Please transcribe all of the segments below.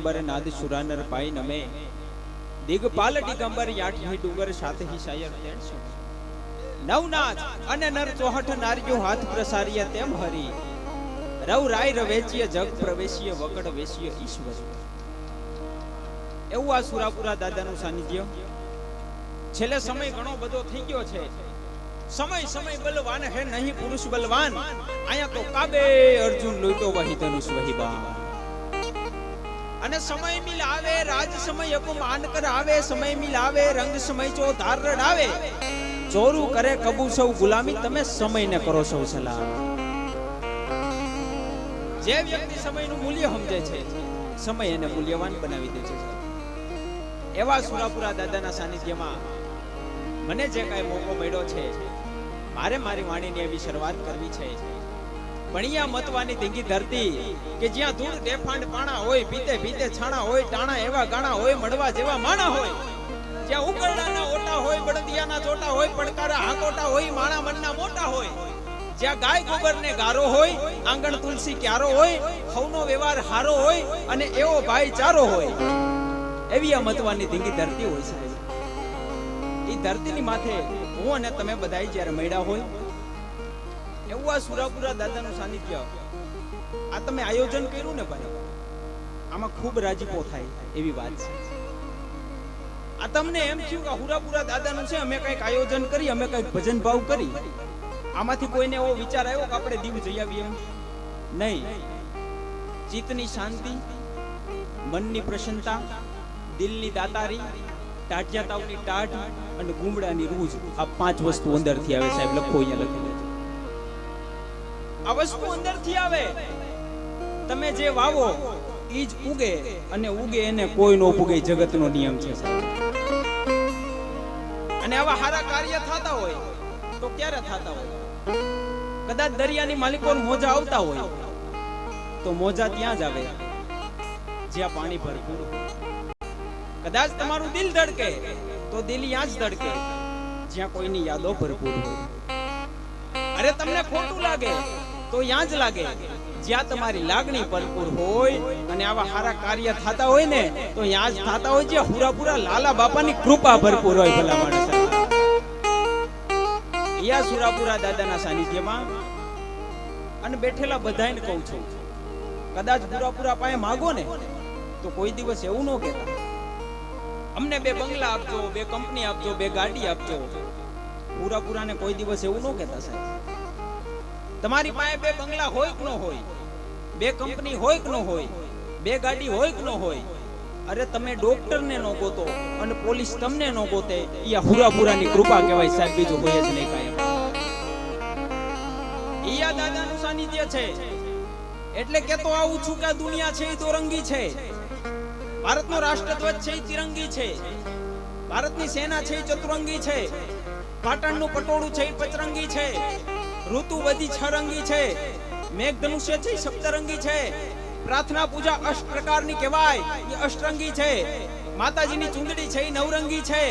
દિગંબર નાદ સુરાનર પાઈ નમે દિગપાલ દિગંબર યાઠી ડુંગર સાથે હી શાયર તેણસો નવનાથ અને નર ચોહઠ નારીઓ હાથ પ્રસારીય તેમ હરી રવ રાય રવેચીય જગ પ્રવેશીય વકડ વેશીય ઈશ્વર એવું આ સુરાપુરા દાદાનું સાનિધ્ય છેલ્લે સમય ઘણો બધો થઈ ગયો છે સમય સમય બલવાન હે નહીં પુરુષ બલવાન અહીંયા તો કાબે અર્જુન લોઈતો વહી ધનુષ વહી બાણ અને સમય મિલ આવે, રાજ સમય અપમાન કર આવે, સમય મિલ આવે, રંગ સમય જો ધાર રડાવે ચોરું કરે કબુ સૌ ગુલામી, તમે સમયને કરો સૌ સલામ. જે વ્યક્તિ સમયનું મૂલ્ય સમજે છે, સમય એને મૂલ્યવાન બનાવી દે છે. એવા સુરાપુરા દાદાના સાનિધ્યમાં મને જે કાંઈ મોકો મળ્યો છે, મારે મારી વાણીની એવી શરૂઆત કરવી છે. ભણિયા મતવાની ધીંગી ધરતી, કે જ્યાં ધૂળ દેફાંડ પાણા હોય પીતે પીતે છાણા હોય, ટાણા એવા ગાણા હોય, મળવા જેવા માણા હોય. જ્યાં ઉકરડાના ઓટા હોય, બળદિયાના ચોટા હોય, પડકારા હાકોટા હોય, માણા મનના મોટા હોય. જ્યાં ગાય ગોબર ને ગારો હોય, આંગણ તુલસી ક્યારો હોય હવનો વ્યવહાર હારો હોય અને એવો ભાઈચારો હોય. એવી આ મતવાની ધીંગી ધરતી હોય સાહેબ. એ ધરતીની માથે હું અને તમે બધાય જ્યારે મળ્યા હોય એવું આ સુરાપુરા દાદાનું સાનિધ્ય. આ તમે આયોજન કર્યું ને ભાઈ? આમાં ખૂબ રાજીપો થાય એવી વાત છે. આ તમને એમ થયું કે હુરાપુરા દાદાનું છે, અમે કંઈક આયોજન કરી, અમે કંઈક ભજન ભાવ કરી. આમાંથી કોઈને એવો વિચાર આવ્યો કે આપણે દીવ જઈ આવીએ નહીં. ચિત્તની શાંતિ, મનની પ્રસન્નતા, દિલની દાતારી ટાઢિયા તાવની ટાઢ અને ગુમડાની રૂજ આ પાંચ વસ્તુ અંદરથી આવે સાહેબ, લખો અહીંયા લખી. આ વસ્તુ અંદરથી આવે. તમે જે વાવો, ઈ જ ઉગે અને ઉગે એને કોઈ નો ઉગે જગતનો નિયમ છે અને આવા સારા કાર્ય થતા હોય, તો ક્યારે થતા હોય? કદાચ દરિયાની માલિકો મોજા આવતા હોય, તો મોજા ત્યાં જ આવે, જ્યાં પાણી ભરપૂર કદાચ તમારું દિલ ધડકે, તો દિલ ત્યાં જ ધડકે, જ્યાં કોઈની યાદો ભરપૂર હોય. અરે તમને ખોટું લાગે તો ત્યાં જ લાગે, જ્યાં તમારી લાગણી ભરપૂર હોય અને આવા સારા કાર્ય થતા હોય ને, તો ત્યાં જ થતા હોય જ્યાં હુરાપુરા લાલા બાપાની કૃપા ભરપૂર હોય ભલા માણસ યા સુરાપુરા દાદાના સાનિધ્યમાં અને બેઠેલા બધાને કહું છું, કદાચ પુરાપુરા પાસે માગો ને, તો કોઈ દિવસ એવું ન કહેતા. અમને બે બંગલા આપજો, બે કંપની આપજો, બે ગાડી આપજો. પૂરા પૂરાને કોઈ દિવસ એવું ન કહેતા સાહેબ. તમારી પાસે બે બંગલા હોય કે ન હોય? બે કંપની હોય કે ન હોય? બે ગાડી હોય કે ન હોય? અરે તમે ડોક્ટર ને નો ગોતો અને પોલીસ તમને નો ગોતે, ઈ આ હુરાપુરાની કૃપા કહેવાય સાહેબ, બીજું કોઈ જ નહીં કાંઈ ઈયા દાદા નું સાનિધ્ય છે. એટલે કેતો આવું છું કે દુનિયા છે એ દોરંગી છે. ભારતનો રાષ્ટ્રધ્વજ છે એ તિરંગી છે. ભારતની સેના છે એ ચતુરંગી છે. પાટણનું પટોળું છે એ પચરંગી છે. ઋતુ બધી રંગી છે. મેઘધનુષ્ય છે, સપ્તરંગી છે. પ્રાર્થના પૂજા અષ્ટ પ્રકારની કહેવાય, એ અષ્ટરંગી છે. માતાજીની ચુંદડી છે, એ નવરંગી છે.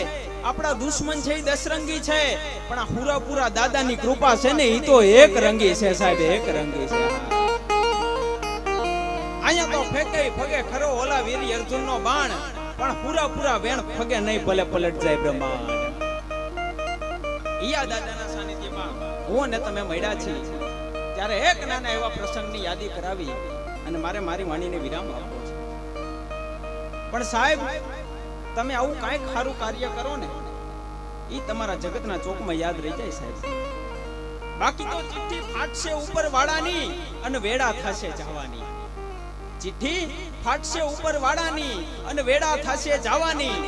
આપણા દુશ્મન છે, એ દસરંગી છે. પણ આ હુરાપુરા દાદાની કૃપા છે ને એ તો એક રંગી છે સાહેબ, એક રંગી છે. અહીંયા તો ફેંકે ફગે ખરો ઓલા વીર અર્જુન નો બાણ, પણ પૂરા પૂરા વેણ ફગે નહીં ભલે પલટ જાય બ્રહ્માંડ. ઈયા સાનિધ્યમાં હું અને તમે મળ્યા છીએ ત્યારે એક નાના એવા પ્રસંગની યાદી કરાવી અને મારે મારી વાણીને વિરામ આપવો છે. પણ સાહેબ, તમે આવું કાંઈક સારું કાર્ય કરો ને એ તમારા જગતના ચોકમાં યાદ રહી જાય સાહેબ. બાકી તો ચિઠ્ઠી ફાટશે ઉપર વાળાની અને વેડા થશે જવાની. ચિઠ્ઠી ફાટશે ઉપર વાળાની અને વેડા થશે જવાની.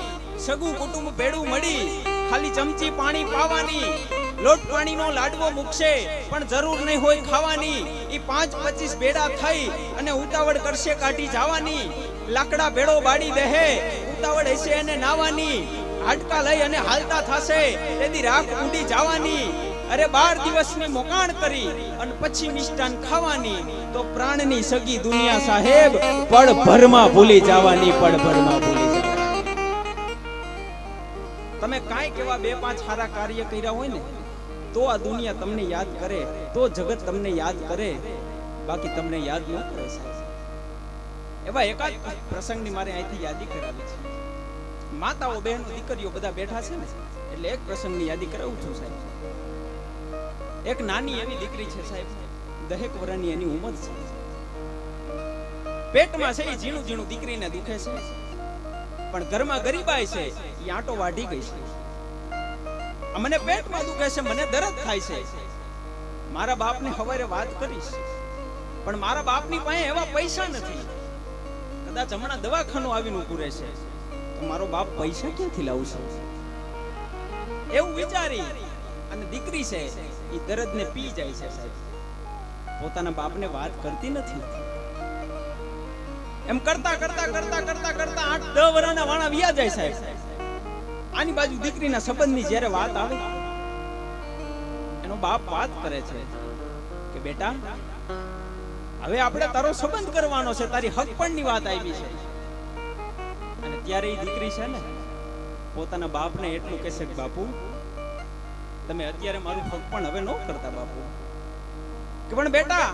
સગું કુટુંબ ભેડું મળી, ખાલી ચમચી પાણી પાવાની. લોટ પાણીનો લાડવો મૂકશે. પણ જરૂર નહીં હોય ખાવાની. એ પાંચ પચીસ ભેડા થઈ અને ઉતાવળ કરશે કાઢી જવાની. લાકડા ભેડો બાળી દેહે. ઉતાવળ હશે એને નાવાની હાડકા લઈ અને હાલતા થશે. તેથી રાખ ઉડી જવાની. અરે બાર દિવસની મોકાણ કરી અને પછી મિષ્ટાન ખાવાની. તો પ્રાણની સગી દુનિયા સાહેબ પડ ભરમાં ભૂલી જવાની પડ ભરમાં ભૂલી જવાની. તમે કાંઈક એવા બે પાંચ સારા કાર્ય કર્યા હોય ને? તો આ દુનિયા તમને યાદ કરે, તો જગત તમને યાદ કરે. બાકી તમને યાદ ન કરે એવા એકાદ પ્રસંગની મારે અહીંથી યાદી કરાવી છે. માતાઓ, બહેનો, દીકરીઓ બધા બેઠા છે ને એટલે એક પ્રસંગની યાદી કરાવું છું સાહેબ. એક નાની એવી દીકરી છે સાહેબ. દહેક વર્ષની એની ઉંમર છે. પેટમાં છે એ ઝીણું ઝીણું દીકરીને દુખે છે. પણ ઘરમાં ગરીબાઈ છે એ આંટો વાઢી ગઈ છે. મને પેટમાં દુખે છે, મને દર્દ થાય છે. મારા બાપને હવારે વાત કરીશ. પણ મારા બાપની પાસે એવા પૈસા નથી. કદાચ હમણાં દવાખાનું આવીને ઊભું રહેશે. તો મારો બાપ પૈસા ક્યાંથી લાવશે એવું વિચારી અને દીકરી છે એ દર્દને પી જાય છે સાહેબ. પોતાના બાપને વાત કરતી નથી. એમ કરતા કરતા કરતા કરતા કરતા આઠ દસ વર્ષના વાણા વ્યા જાય સાહેબ. આની બાજુ દીકરીના સંબંધની જ્યારે વાત આવે, એનો બાપ વાત કરે છે કે, બેટા, હવે આપણે તારો સંબંધ કરવાનો છે, તારી હકપણની વાત આવી છે. અને ત્યારે એ દીકરી છે ને, પોતાના બાપને એટલું કહેશે કે, બાપુ, તમે અત્યારે મારું હકપણ હવે ન કરતા, બાપુ. કે, પણ બેટા,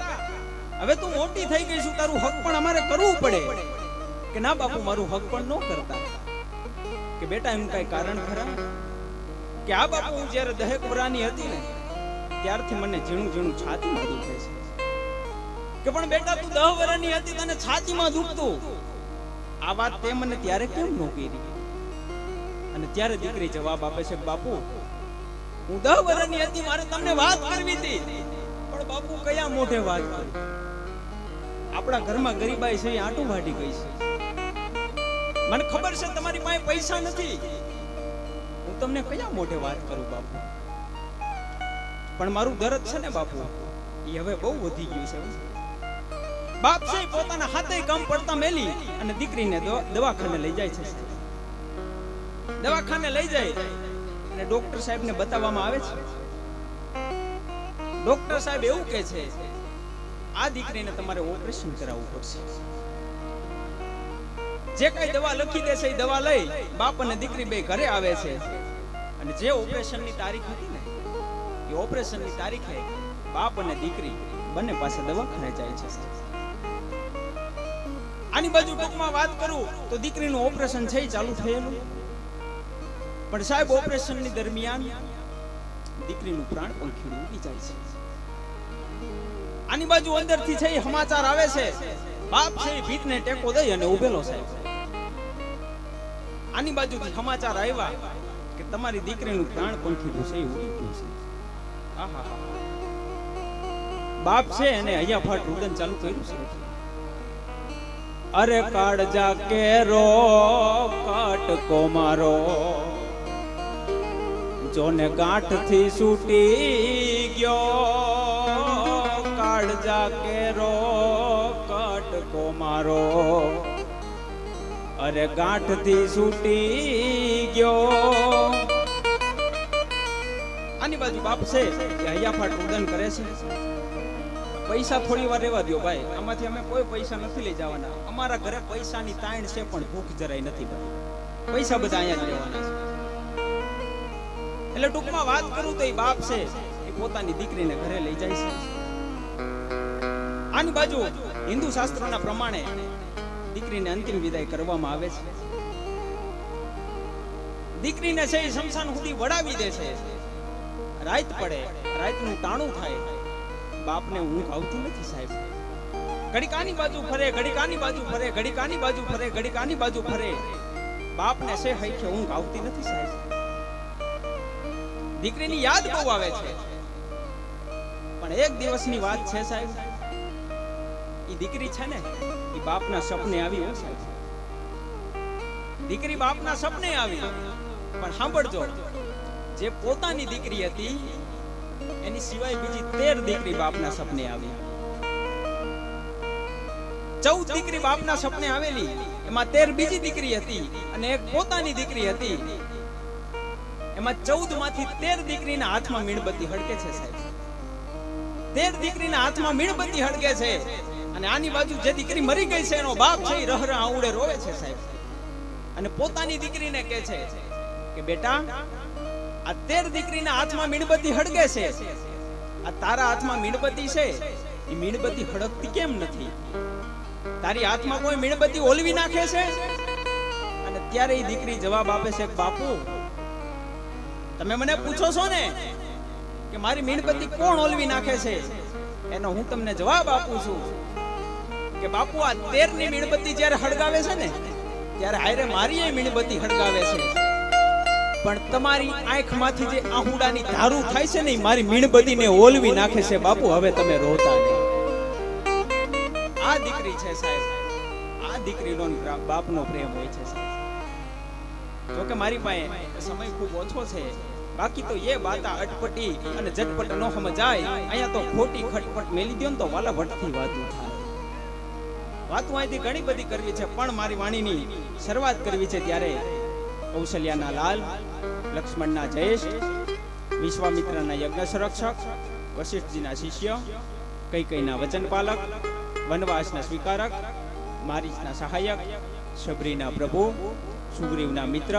હવે તું મોટી થઈ ગઈ છું, તારું હક પણ અમારે કરવું પડે. કે, ના, બાપુ, મારું હક પણ ન કરતા. કે બેટા, એમ કઈ કારણ ખરા? કે આ બાપુ હું જ્યારે દહેક વરાની હતી ને, ત્યારથી મને ઝીણું ઝીણું છાતીમાં દુખે છે. કે પણ બેટા, તું દહ વરાની હતી, તને છાતીમાં દુખતું? આ વાત તે મને ત્યારે કેમ ન કરી? અને ત્યારે દીકરી જવાબ આપે છે, બાપુ, હું દહ વર્ષની હતી, મારે તમને વાત કરવી હતી. પણ બાપુ કયા મોઢે વાત કરી? આપણા ઘરમાં ગરીબાઈ છે આંટું વાટી ગઈ છે. મને ખબર છે તમારી પાસે પૈસા નથી. હું તમને કયા મોઢે વાત કરું બાપુ? પણ મારું દરદ છે ને બાપુ એ હવે બહુ વધી ગયું છે. બાપ છે પોતાના હાથે કામ પડતા મેલી અને દીકરીને દવાખાને લઈ જાય છે. દવાખાને લઈ જાય અને ડોક્ટર સાહેબને બતાવવામાં આવે છે. ડોક્ટર સાહેબ એવું કહે છે, આ દીકરીને તમારે ઓપરેશન કરાવવું પડશે. જે કઈ દવા લખી દે છે એ દવા લઈ બાપ અને દીકરી બે ઘરે આવે છે. અને જે ઓપરેશનની તારીખ હતી ને, એ ઓપરેશનની તારીખે બાપ અને દીકરી બંને પાસે દવાખાને જાય છે. આની બાજુ ટૂંકમાં વાત કરું તો દીકરીનું ઓપરેશન છે ચાલુ થયેલું. પણ સાહેબ, ઓપરેશનની દરમિયાન દીકરીનું પ્રાણ પંખીડું ઉડી જાય છે. આની બાજુ અંદરથી છે સમાચાર આવે છે. બાપ છે ભીતને ટેકો દઈ અને ઉભેલો સાહેબ. આની બાજુથી સમાચાર આવ્યા કે તમારી દીકરીનું પ્રાણ પંખી એ ઉડી ગયું છે. આહા બાપ છે એને અહીંયા ફાટ રુદન ચાલુ કર્યું છે. અરે કાળજા કેરો કાટકો મારો. જોને ગાંઠથી છૂટી ગયો. કાળજા કેરો કાટકો મારો. અરે ગાંઠથી છૂટી ગયો. આની બાજુ બાપ છે કે હૈયાફાટ રુદન કરે છે. પૈસા થોડી વાર રહેવા દો ભાઈ. આમાંથી અમે કોઈ પૈસા નથી લઈ જવાના. અમારા ઘરે પૈસાની તાણ છે પણ ભૂખ જરાય નથી પૈસા બધા અહીંયા જ લેવાના છે. એટલે ટૂંકમાં વાત કરું તો એ બાપ છે એ પોતાની દીકરીને ઘરે લઈ જાય છે. આની બાજુ હિન્દુ શાસ્ત્રોના પ્રમાણે દીકરીને અંતિમ વિદાય કરવામાં આવે છે. દીકરીને છે શમશાન સુધી વડાવી દે છે. રાત પડે, રાતનું ટાણું થાય. બાપને ઊંઘ આવતી નથી સાહેબ. ઘડીક આની બાજુ ફરે ઘડીક આની બાજુ ફરે ઘડીક આની બાજુ ફરે ઘડીક આની બાજુ ફરે. બાપને છે હૈખે ઊંઘ આવતી નથી સાહેબ. દીકરીની યાદ બહુ આવે છે. પણ એક દિવસની વાત છે સાહેબ. એ દીકરી છે ને બાપના સપને આવી દીકરી બાપના સપને આવી. પણ સાંભળજો, જે પોતાની દીકરી હતી, એની સિવાય બીજી તેર દીકરી બાપના સપને આવી. ચૌદ દીકરી બાપના સપને આવેલી, એમાં તેર બીજી દીકરી હતી અને એક પોતાની દીકરી હતી. એમાં ચૌદમાંથી તેર દીકરીના હાથમાં મીણબત્તી હડકે છે, સાહેબ. તેર દીકરીના હાથમાં મીણબત્તી હડકે છે. અને આની બાજુ જે દીકરી મરી ગઈ છે, એનો બાપ છે, એ રહ રોવે છે સાહેબ. અને પોતાની દીકરીને કહે છે કે, બેટા, આ તેર દીકરીના હાથમાં મીણબત્તી હળગે છે. આ તારા હાથમાં મીણબત્તી છે. એ મીણબત્તી હળગતી કેમ નથી? તારી હાથમાં કોઈ મીણબત્તી ઓલવી નાખે છે? અને ત્યારે એ દીકરી જવાબ આપે છે, બાપુ, તમે મને પૂછો છો ને કે મારી મીણબત્તી કોણ ઓલવી નાખે છે? એનો હું તમને જવાબ આપું છું. કે બાપુ, આ તેરની મીણબત્તી જ્યારે હળગાવે છે ને, ત્યારે હારે મારી મીણબત્તી હળગાવે છે. પણ તમારી આંખમાંથી જે આહુડાની ધારું થાય છે ને, ઈ મારી મીણબત્તીને ઓલવી નાખે છે. બાપુ, હવે તમે રોતા નહીં. આ દીકરી છે સાહેબ. આ દીકરીનો બાપનો પ્રેમ હોય છે સાહેબ. જો કે મારી પાસે સમય ખૂબ ઓછો છે. બાકી તો એ બાતા અટપટી અને ઝટપટ નો સમજાય. અહીંયા તો ખોટી ખટપટ મેલી દો ને તો વાલા વટથી વાતું થાય. વાતું અહીંથી ઘણી બધી કરવી છે, પણ મારી વાણીની શરૂઆત કરવી છે ત્યારે કૌશલ્યાના લાલ, લક્ષ્મણના જયેશ વિશ્વામિત્રના યજ્ઞ સંરક્ષક વશિષ્ઠજીના શિષ્ય કૈકૈના વચનપાલક, વનવાસના સ્વીકારક મારીચના સહાયક, શબરીના પ્રભુ, સુગ્રીવના મિત્ર,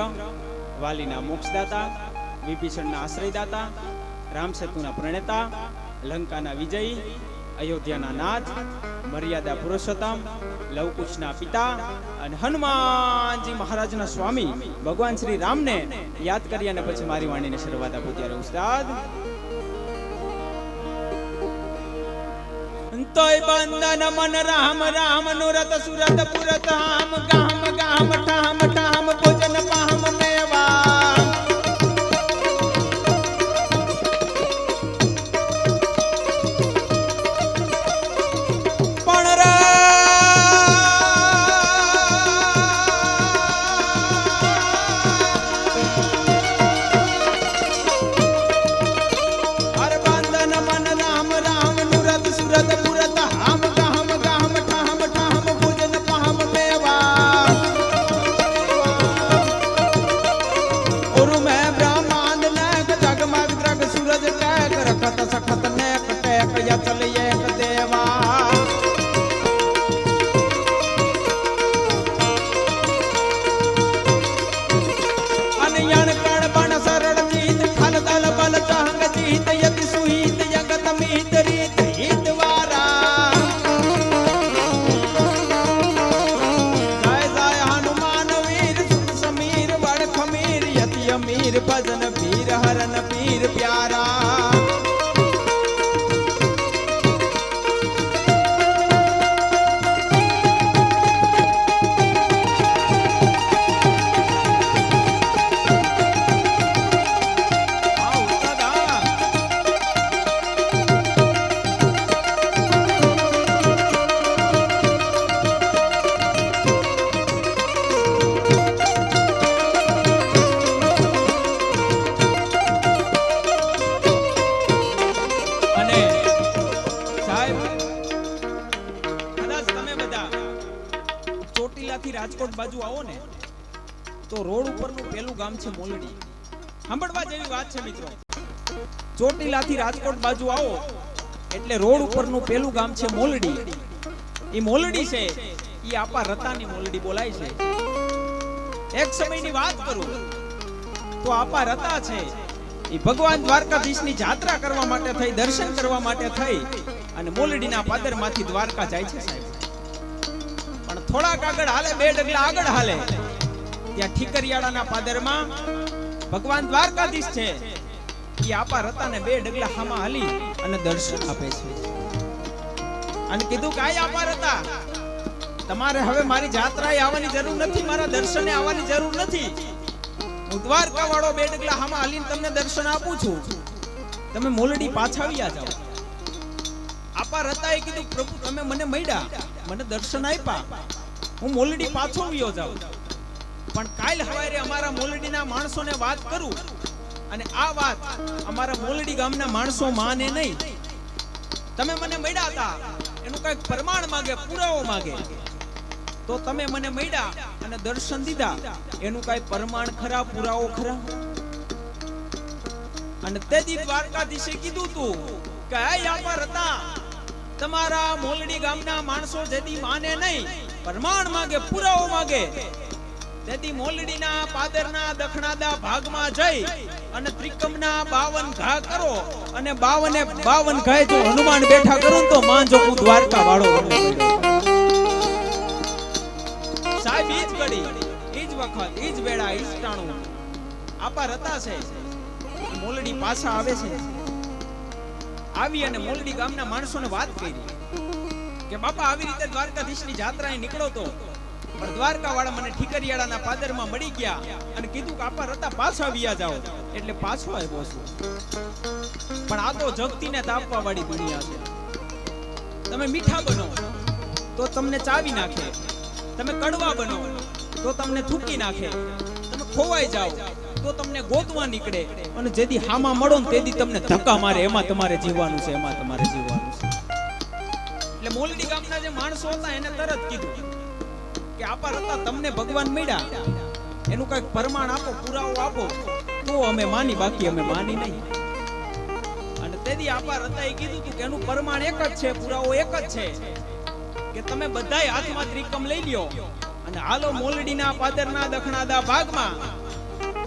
વાલીના મોક્ષદાતા, વિભીષણના આશ્રયદાતા, રામસેતુના પ્રણેતા, લંકાના વિજયી, અયોધ્યાના નાથ મર્યાદા પુરુષોત્તમ, લવકુશના પિતા અને હનુમાનજી મહારાજના સ્વામી. ભગવાન શ્રી રામને યાદ કરી અને પછી મારી વાણીને શરૂઆત આપો ત્યારે, ઉસ્તાદ. તોય બંધન મન રામ રામ નુરત સુરત પુરત હામ ગામ ગામ ઠામ ઠામ ભજન પીર હરન પીર પ્યારા. તો રોડ ઉપરનું પહેલું ગામ છે મોલડી. સાંભળવા જેવી વાત છે મિત્રો. ચોટીલાથી રાજકોટ બાજુ આવો, એટલે રોડ ઉપરનું પહેલું ગામ છે મોલડી. એ મોલડી છે. એ આપા રતાની મોલડી બોલાય છે. એક સમયની વાત કરું. તો આપા રતા છે. એ ભગવાન દ્વારકાધીશની જાત્રા કરવા માટે થઈ, દર્શન કરવા માટે થઈ, અને મોલડીના પાદરમાંથી દ્વારકા જાય છે સાહેબ. પણ થોડાક આગળ હાલે, બે ડગલા આગળ હાલે. ત્યાં ઠીકરિયાળાના પાદરમાં ભગવાન દ્વારકાધીશ છે. એ આપા રતાને બે ડગલા હામાં હાલી અને દર્શન આપે છે. અને કીધું કાય આપા રતા, તમારે હવે મારી જાત્રાએ આવવાની જરૂર નથી, મારા દર્શને આવવાની જરૂર નથી. હું દ્વારકા વાળો બે ડગલા હામાં હાલીને તમને દર્શન આપું છું. તમે મોલડી પાછા આવ્યા જાઓ. આપા રતાએ કીધું, પ્રભુ, તમે મને મળ્યા, મને દર્શન આપ્યા હું મોલડી પાછો આવ્યો જાઉં. પણ કાલ હવારે અમારા મોલડીના માણસોને વાત કરું અને આ વાત અમારા મોલડી ગામના માણસો માને નહીં. તમે મને મળ્યા હતા. એનું કંઈક પ્રમાણ માંગે, પુરાવો માંગે. તો તમે મને મળ્યા અને દર્શન દીધા. એનું કઈ પ્રમાણ ખરા, પુરાવો ખરા? અને તેથી દ્વારકાધીશે કીધું તું કે આ યાપર હતા તમારા મોલડી ગામના માણસો જેથી માને નહીં. પ્રમાણ માંગે, પુરાવો માંગે. તેથી મોલડીના પાદરના દખણાદા ભાગમાં જઈ અને ત્રિકમના બાવન ઘા કરો અને બાવને બાવન ઘાય જો હનુમાન બેઠા કરું તો માંજો હું દ્વારકા વાળો સાહેબ ઈજ ઘડી, ઈ વખત ઈજ વેળા, ઈ ટાણું. આપા રતા છે. મોલડી પાછા આવે છે. આવી અને મોલડી ગામના માણસોને વાત કરી કે બાપા, આવી રીતે દ્વારકાધીશની જાત્રાએ નીકળો તો પણ દ્વારકા વાળા મને ઠીકરિયાળાના પાદરમાં મળી ગયા અને કીધું કે આપા રતા પાછા વિયા જાઓ. એટલે પાછો આવ્યો છું. પણ આ તો જગતીને તાપવા વાળી દુનિયા છે. તમે મીઠા બનો, તો તમને ચાવી નાખે. તમે કડવા બનો, તો તમને થૂકી નાખે. તમે ખોવાઈ જાઓ, તો તમને ગોતવા નીકળે. અને જેદી હામાં મળો ને તેદી તમને ધક્કા મારે. એમાં તમારે જીવવાનું છે, એમાં તમારે જીવવાનું છે. એટલે મોલડી ગામના જે માણસો હતા, એને તરત કીધું. કે આપા હતા તમને ભગવાન મળ્યા. એનું કંઈક પ્રમાણ આપો, પુરાવો આપો. તો અમે માની, બાકી અમે માની નહીં. અને તેથી આપા એ કીધું હતું કે એનું પ્રમાણ એક જ છે, પુરાવો એક જ છે. કે તમે બધાય હાથમાં ત્રિકમ લઈ લ્યો. અને હાલો મોલડીના પાદરના દખણાદા ભાગમાં.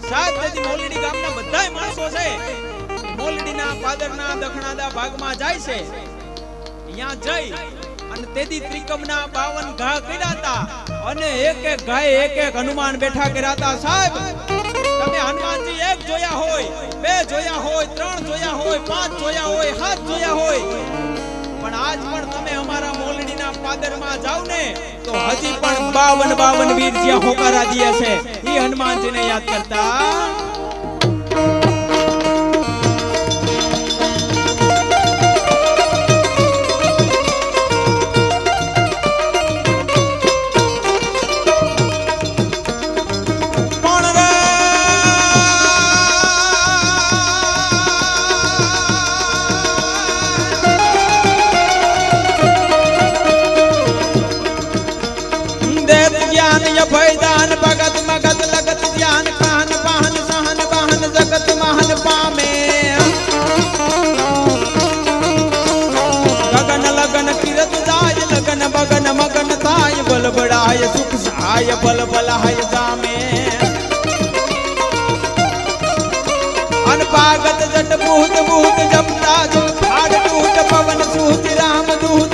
સાત તેથી મોલડી ગામના બધાય માણસો છે, મોલડીના પાદરના દખણાદા ભાગમાં જાય છે. અહીંયા જઈ અને તેથી ત્રિકમના 52 ઘા કર્યા અને એક એક ગાય એક એક હનુમાન બેઠા કર્યા સાહેબ, તમે હનુમાનજી એક જોયા હોય, બે જોયા હોય, ત્રણ જોયા હોય, પાંચ જોયા હોય, સાત જોયા હોય. પણ આજ પણ તમે અમારા મોલડીના પાદરમાં જાવ ને, તો હજી પણ 52 52 વીર જ્યાં હોકારા દે છે. એ હનુમાનજીને યાદ કરતા જ્ઞાન અભય દાન ભગત મગત, લગત ધ્યાન, કાન પાન સહન બહન જગત મહન પામે. ગગન લગન કિરત જાય, લગન બગન મગન થાય બલબડાય સુખ સહાય બલ બલાય જામે. અનપાગત જટ બુહત બુહત જપતા જો ભાગ દૂત પવન સૂત રામ દૂત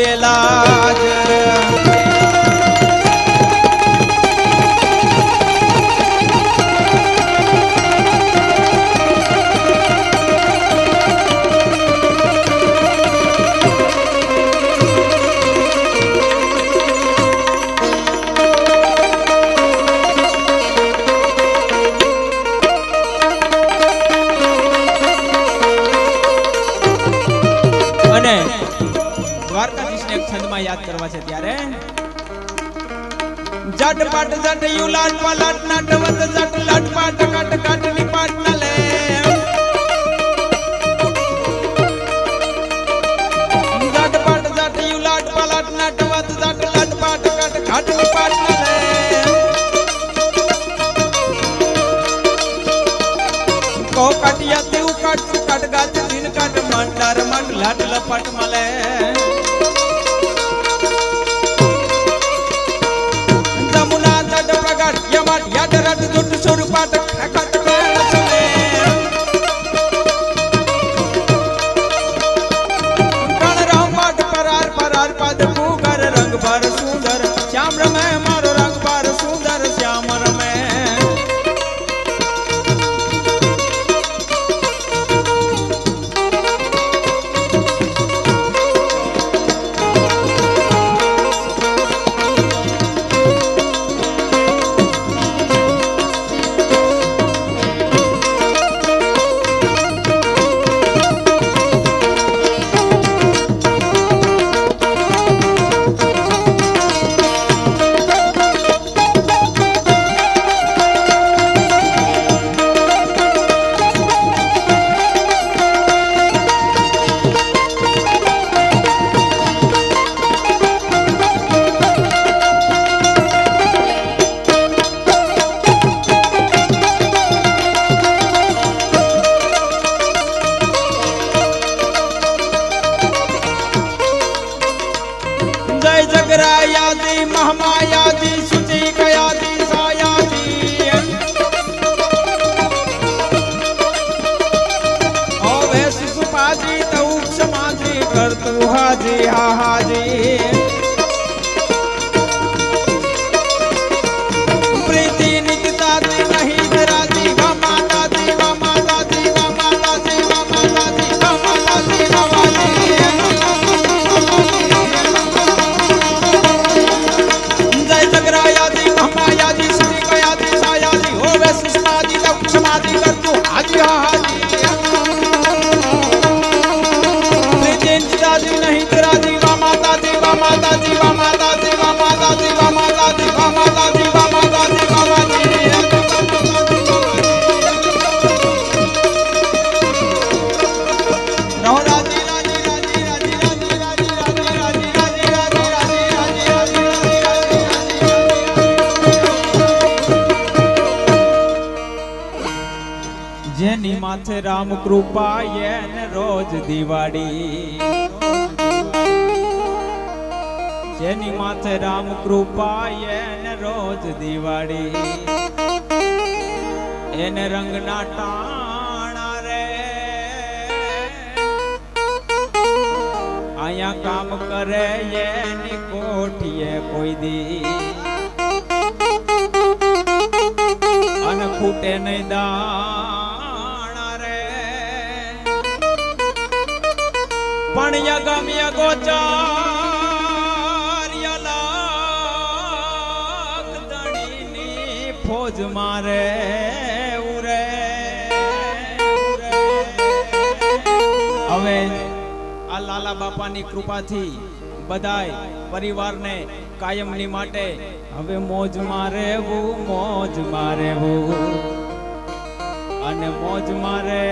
એ વાતું જટ પાટ જટ યુ લાટ પલટ નટવત જટ લાટ પાટ કટ કટ નિપાટ ન લે જટ પાટ જટ યુ લાટ પલટ નટવત જટ લાટ પાટ કટ કટ નિપાટ ન લે કો કટિયા તેવું કટ ગાત દિન કટ મંડ લાટ લપટ મલે हाजी हा हाजी કૃપા એને રોજ દિવાળી. જેની માથે રામ કૃપા એને રોજ દિવાળી. એને રંગના ટાણા રે. અહીંયા કામ કરે એની કોઠીએ કોઈ દી. અને ખૂટે નહીં દાણા વાણિયા ગામિયા ગોચાર ફોજ મારે ઉરે હવે આ લાલા બાપાની કૃપાથી બધાય પરિવારને કાયમની માટે હવે મોજ મારે મોજ મારે અને મોજ મારે